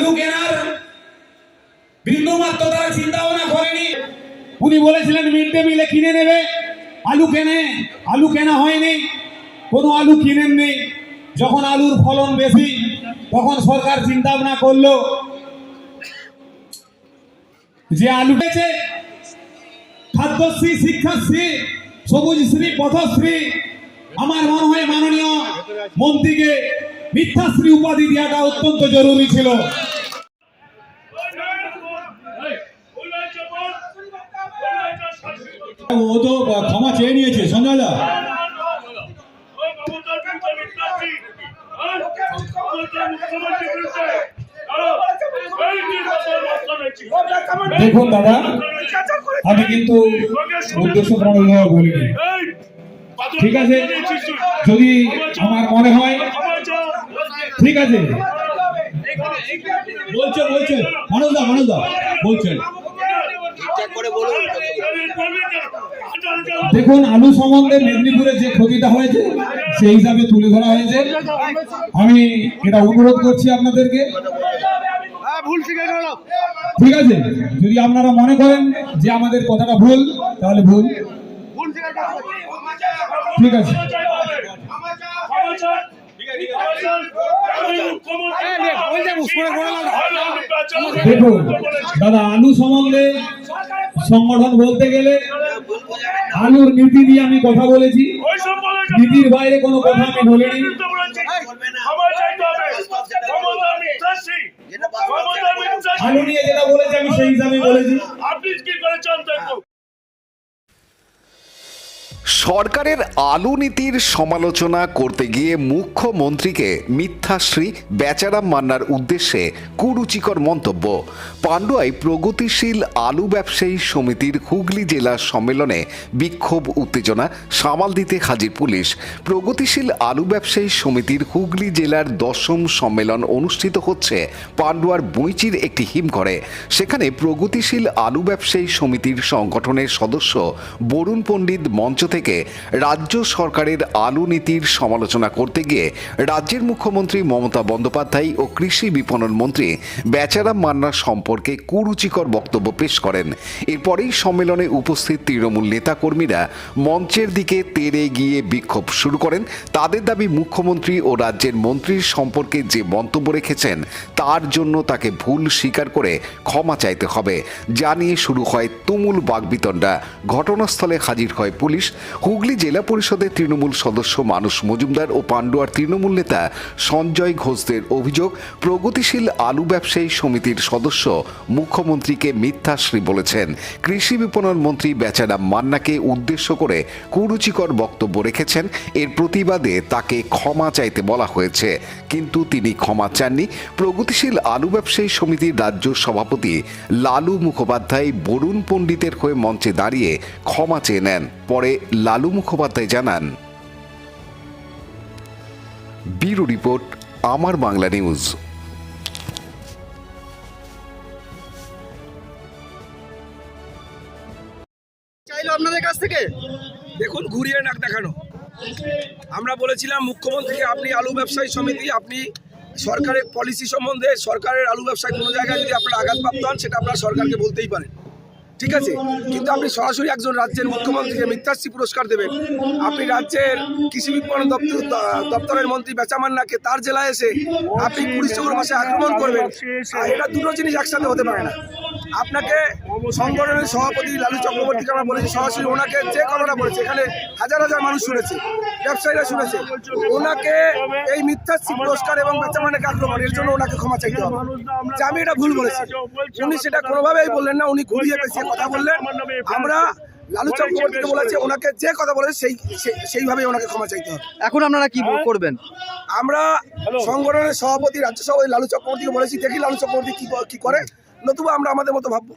আলু কেনার বিন্দুমাত্র তারা চিন্তা ভাবনা করেনি। উনি বলেছিলেন, মিড ডে মিলে কিনে নেবে। আলু কেনে। আলু কেনা হয়নি। কোনো আলু কিনেননি যখন আলুর ফলন বেশি, তখন সরকার চিন্তা ভাবনা করল যে আলু বেচে খাদ্যশ্রী, শিক্ষাশ্রী, সবুজশ্রী, পথশ্রী, আমার মনে হয় মাননীয় মন্ত্রীকে মিথ্যাশ্রী উপাধি দেওয়াটা অত্যন্ত জরুরি ছিল। ও তো ক্ষমা চেয়ে নিয়েছে দেখুন দাদা, আমি কিন্তু উদ্দেশ্য বলিনি। ঠিক আছে, যদি আমার মনে হয়, ঠিক আছে বলছেন বলছেন। মানুষ দা মানুষ দা বলছেন। দেখুন, আলু সম্বন্ধে মেদিনীপুরে যে ক্ষতিটা হয়েছে, সেই হিসাবে তুলে ধরা হয়েছে। আমি এটা অনুরোধ করছি আপনাদেরকে। ঠিক আছে? যদি আপনারা মনে করেন যে আমাদের কথাটা ভুল, তাহলে ভুল। ঠিক আছে। দেখুন, দাদা, আলু সম্বন্ধে সংগঠন বলতে গেলে আলুর নীতি নিয়ে আমি কথা বলেছি। নীতির বাইরে কোনো কথা আমি বলিনি। আলু নিয়ে যেটা বলেছি, আমি সেই হিসাবে বলেছি। সরকারের আলু নীতির সমালোচনা করতে গিয়ে মুখ্যমন্ত্রীকে মিথ্যাশ্রী বেচারাম মান্নার উদ্দেশ্যে কুরুচিকর মন্তব্য। পান্ডুয়ায় প্রগতিশীল আলু ব্যবসায়ী সমিতির হুগলি জেলা সম্মেলনে বিক্ষোভ, উত্তেজনা, সামাল দিতে হাজির পুলিশ। প্রগতিশীল আলু ব্যবসায়ী সমিতির হুগলি জেলার দশম সম্মেলন অনুষ্ঠিত হচ্ছে পান্ডুয়ার বইচির একটি হিমঘরে। সেখানে প্রগতিশীল আলু ব্যবসায়ী সমিতির সংগঠনের সদস্য বরুণ পণ্ডিত মঞ্চ থেকে রাজ্য সরকারের আলু নীতির সমালোচনা করতে গিয়ে রাজ্যের মুখ্যমন্ত্রী মমতা বন্দ্যোপাধ্যায় ও কৃষি বিপণন মন্ত্রী বেচারাম মান্নার সম্পর্কে কুরুচিকর বক্তব্য পেশ করেন। এরপরেই সম্মেলনে উপস্থিত তৃণমূল নেতাকর্মীরা মঞ্চের দিকে তেড়ে গিয়ে বিক্ষোভ শুরু করেন। তাদের দাবি মুখ্যমন্ত্রী ও রাজ্যের মন্ত্রীর সম্পর্কে যে মন্তব্য রেখেছেন, তার জন্য তাকে ভুল স্বীকার করে ক্ষমা চাইতে হবে। জানিয়ে শুরু হয় তুমুল বাগবিতণ্ডা। ঘটনাস্থলে হাজির হয় পুলিশ। হুগলি জেলা পরিষদের তৃণমূল সদস্য মানুষ মজুমদার ও পান্ডুয়ার তৃণমূল নেতা সঞ্জয় ঘোষদের অভিযোগ, প্রগতিশীল আলু ব্যবসায়ী সমিতির সদস্য মুখ্যমন্ত্রীকে মিথ্যাশ্রী বলেছেন। কৃষি বিপণন মন্ত্রী বেচারাম মান্নাকে উদ্দেশ্য করে কুরুচিকর বক্তব্য রেখেছেন। এর প্রতিবাদে তাকে ক্ষমা চাইতে বলা হয়েছে। কিন্তু তিনি ক্ষমা চাননি। প্রগতিশীল আলু ব্যবসায়ী সমিতির রাজ্য সভাপতি লালু মুখোপাধ্যায় বরুণ পণ্ডিতের হয়ে মঞ্চে দাঁড়িয়ে ক্ষমা চেয়ে নেন। পরে লালু মুখোপাধ্যায় জানান, ব্যুরো রিপোর্ট, আমার বাংলা নিউজ। চাইলো আপনাদের কাছ থেকে? দেখুন, ঘুরিয়ে নাক দেখানো। আমরা বলেছিলাম, মুখ্যমন্ত্রীকে আপনি আলু ব্যবসায়ী সমিতি, আপনি সরকারের পলিসি সম্বন্ধে সরকারের আলু ব্যবসায় কোনো জায়গায় যদি আপনারা আঘাতপ্রাপ্ত হন, সেটা আপনারা সরকারকে বলতেই পারেন। ঠিক আছে? কিন্তু আপনি সরাসরি একজন রাজ্যের মুখ্যমন্ত্রীকে মিথ্যাশ্রী পুরস্কার দেবেন। আপনি রাজ্যের কৃষি বিপণন দপ্তর, দপ্তরের মন্ত্রী বেচামান্নাকে তার জেলায় এসে আপনি কুড়ি চোখের ভাষায় আক্রমণ করবেন। এটা দুটো জিনিস একসাথে হতে পারে না। আপনাকে সংগঠনের সভাপতি লালু চক্রবর্তীকে আমরা বলেছি সরাসরি ওনাকে যে কথাটা বলেছে এখানে হাজার হাজার মানুষ শুনেছে ব্যবসায়ীরা শুনেছে। ওনাকে এই মিথ্যাশ্রী পুরস্কার এবং বেচামান্নাকে আক্রমণ এর জন্য ওনাকে ক্ষমা চাইতে হবে। যে আমি এটা ভুল বলেছি উনি সেটা কোনোভাবেই বললেন না উনি ঘুরিয়ে পেঁচিয়ে কথা বললেন। আমরা লালু চক্রবর্তীকে বলেছে ওনাকে যে কথা বলেছে সেই সেই- সেইভাবেই ওনাকে ক্ষমা চাইতে হবে। এখন আপনারা কি করবেন? আমরা সংগঠনের সভাপতি রাজ্য সভাপতি লালু চক্রবর্তীকে বলেছি দেখি লালু চক্রবর্তী কি করে। নতুবা আমরা আমাদের মতো ভাববো।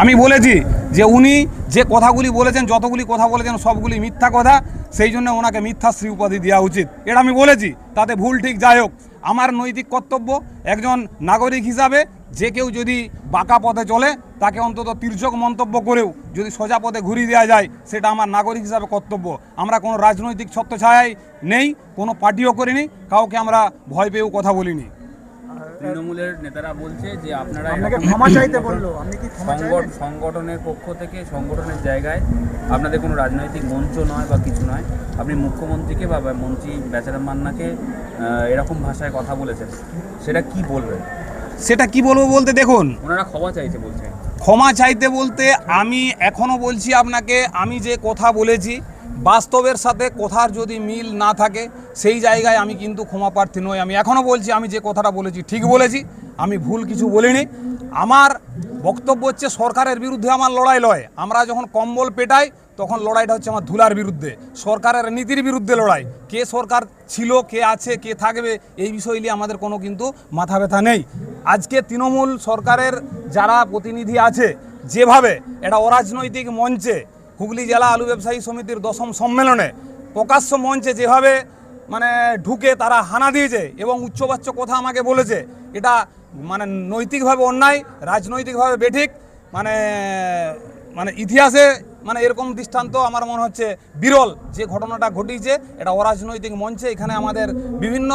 আমি বলেছি যে উনি যে কথাগুলি বলেছেন, যতগুলি কথা বলেছেন, সবগুলি মিথ্যা কথা, সেই জন্য ওনাকে মিথ্যাশ্রী উপাধি দেওয়া উচিত। এটা আমি বলেছি, তাতে ভুল ঠিক যাই হোক। আমার নৈতিক কর্তব্য একজন নাগরিক হিসাবে, যে কেউ যদি বাঁকা পথে চলে, তাকে অন্তত তির্যক মন্তব্য করেও যদি সোজা পথে ঘুরিয়ে দেওয়া যায়, সেটা আমার নাগরিক হিসাবে কর্তব্য। আমরা কোনো রাজনৈতিক ছত্রছায়ায় নেই, কোনো পার্টিও করিনি, কাউকে আমরা ভয় পেয়েও কথা বলিনি। তৃণমূলের নেতারা বলছে যে আপনারা আপনাকে ক্ষমা চাইতে বলল। আপনি কি ক্ষমা সংগঠ- চাইবেন সংগঠনের পক্ষ থেকে সংগঠনের জায়গায় আপনাদের কোনো রাজনৈতিক মঞ্চ নয় বা কিছু নয় আপনি মুখ্যমন্ত্রীকে বা মন্ত্রী বেচারাম মান্নাকে এরকম ভাষায় কথা বলেছেন। সেটা কি বলবেন? সেটা কি বলব বলতে দেখুন। ওনারা ক্ষমা চাইছে বলছে ক্ষমা চাইতে বলতে আমি এখনও বলছি আপনাকে আমি যে কথা বলেছি বাস্তবের সাথে কথার যদি মিল না থাকে, সেই জায়গায় আমি কিন্তু ক্ষমা প্রার্থী নই। আমি এখনও বলছি, আমি যে কথাটা বলেছি ঠিক বলেছি, আমি ভুল কিছু বলিনি। আমার বক্তব্য হচ্ছে, সরকারের বিরুদ্ধে আমার লড়াই লয় আমরা যখন কম্বল পেটাই, তখন লড়াইটা হচ্ছে আমার ধুলার বিরুদ্ধে। সরকারের নীতির বিরুদ্ধে লড়াই। কে সরকার ছিল, কে আছে, কে থাকবে, এই বিষয় নিয়ে আমাদের কোনো কিন্তু মাথা ব্যথা নেই। আজকে তৃণমূল সরকারের যারা প্রতিনিধি আছে, যেভাবে, এটা অরাজনৈতিক মঞ্চে হুগলি জেলা আলু ব্যবসায়ী সমিতির দশম সম্মেলনে প্রকাশ্য মঞ্চে যেভাবে মানে ঢুকে তারা হানা দিয়েছে এবং উচ্চবাচ্য কথা আমাকে বলেছে, এটা মানে নৈতিকভাবে অন্যায়, রাজনৈতিকভাবে বেঠিক মানে মানে ইতিহাসে মানে এরকম দৃষ্টান্ত আমার মনে হচ্ছে বিরল যে ঘটনাটা ঘটিয়েছে। এটা অরাজনৈতিক মঞ্চে এখানে আমাদের বিভিন্ন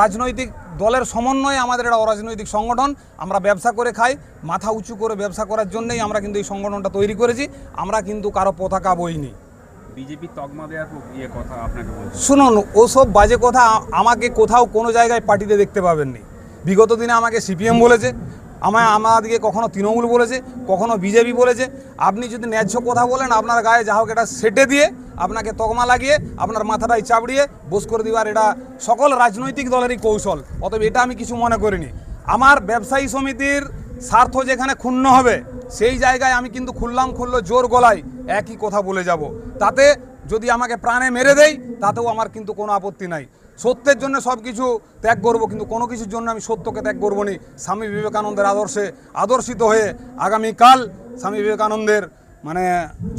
রাজনৈতিক দলের সমন্বয়ে আমাদের এটা অরাজনৈতিক সংগঠন আমরা ব্যবসা করে খাই মাথা উঁচু করে ব্যবসা করার জন্যই আমরা কিন্তু এই সংগঠনটা তৈরি করেছি আমরা কিন্তু কারও পতাকা বইনি বিজেপি তকমা দেওয়ার পর ইয়ে কথা আপনাকে বলছে। শুনুন ওসব বাজে কথা আমাকে কোথাও কোনো জায়গায় পার্টিতে দেখতে পাবেননি। বিগত দিনে আমাকে সিপিএম বলেছে আমায় আমাদিকে কখনো তৃণমূল বলেছে, কখনো বিজেপি বলেছে। আপনি যদি ন্যায্য কথা বলেন, আপনার গায়ে যা হোক এটা সেটে দিয়ে, আপনাকে তকমা লাগিয়ে, আপনার মাথাটায় চাপড়িয়ে, বোস করে দিবার এটা সকল রাজনৈতিক দলেরই কৌশল। অতএব এটা আমি কিছু মনে করিনি। আমার ব্যবসায়ী সমিতির স্বার্থ যেখানে ক্ষুণ্ণ হবে, সেই জায়গায় আমি কিন্তু খুললাম খুললো জোর গলায় একই কথা বলে যাব। তাতে যদি আমাকে প্রাণে মেরে দেয়, তাতেও আমার কিন্তু কোনো আপত্তি নাই। সত্যের জন্য সব কিছু ত্যাগ করব কিন্তু কোনো কিছুর জন্য আমি সত্যকে ত্যাগ করব নি। স্বামী বিবেকানন্দের আদর্শে আদর্শিত হয়ে আগামীকাল স্বামী বিবেকানন্দের মানে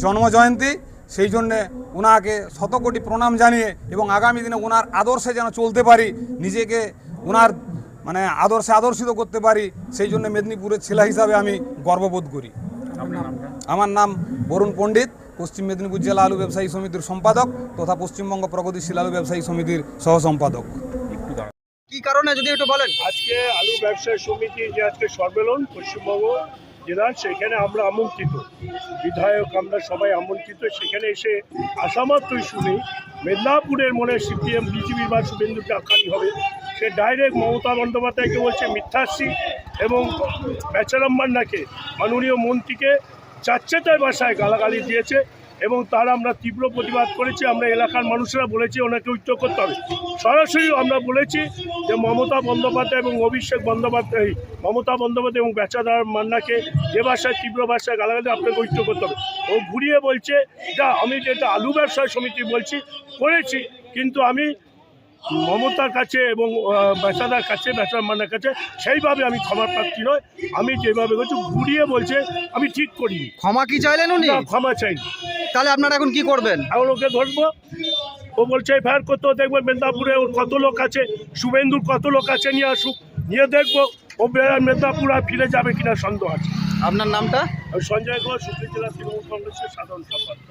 জন্মজয়ন্তী সেই জন্যে ওনাকে শতকোটি প্রণাম জানিয়ে এবং আগামী দিনে ওনার আদর্শে যেন চলতে পারি নিজেকে ওনার মানে আদর্শে আদর্শিত করতে পারি সেই জন্য মেদিনীপুরের ছেলে হিসাবে আমি গর্ববোধ করি। আমার নাম বরুণ পণ্ডিত। পশ্চিম মেদিনীপুর জেলা আলু ব্যবসায়ী সমিতির সম্পাদক তথা পশ্চিমবঙ্গ প্রগতিশীল আলু ব্যবসায়ী সমিতির সহ সম্পাদক। কি কারণে যদি একটু বলেন? আজকে আলু ব্যবসায়ী সমিতি যে আজকে সম্মেলন পশ্চিমবঙ্গ জেলার সেখানে আমরা আমন্ত্রিত। বিধায়ক আমরা সবাই আমন্ত্রিত। সেখানে এসে আসামাত্রই শুনি মেদিনীপুরের মনে সিপিএম বিজেপি বা শুভেন্দুকে আখ্যানি হবে। সে ডাইরেক্ট মমতা বন্দ্যোপাধ্যায়কে বলছে মিথ্যাশ্রী এবং বেচারাম মান্নাকে মাননীয় মন্ত্রীকে চাচ্ছেতায় ভাষায় গালাগালি দিয়েছে এবং তার আমরা তীব্র প্রতিবাদ করেছি। আমরা এলাকার মানুষরা বলেছি, ওনাকে উচ্চ করতে হবে। সরাসরি আমরা বলেছি যে মমতা বন্দ্যোপাধ্যায় এবং অভিষেক বন্দ্যোপাধ্যায়, মমতা বন্দ্যোপাধ্যায় এবং বেচাদার মান্নাকে যে ভাষায়, তীব্র ভাষায় গালাগালি আপনাকে উচ্চ করতে হবে। ও ঘুরিয়ে বলছে, যা, আমি যেটা আলু ব্যবসায় সমিতি বলছি, করেছি, কিন্তু আমি মমতার কাছে এবং বেচাদার কাছে বেচার মান্নার কাছে সেইভাবে আমি ক্ষমা প্রার্থী নয় আমি যেভাবে করছি ঘুরিয়ে বলছে আমি ঠিক করি ক্ষমা কি চাইলেন উনি? ক্ষমা চাই তাহলে আপনারা এখন কি করবেন? এখন ওকে ধরবো। ও বলছে এফআইআর করতেও দেখবেন মেদিনীপুরে ওর কত লোক আছে শুভেন্দুর কত লোক আছে নিয়ে আসুক নিয়ে দেখব ও মেদিনীপুর আর ফিরে যাবে কিনা সন্দেহ আছে। আপনার নামটা? সঞ্জয় ঘোষ হুগলি জেলা তৃণমূল কংগ্রেসের সাধারণ সম্পাদক।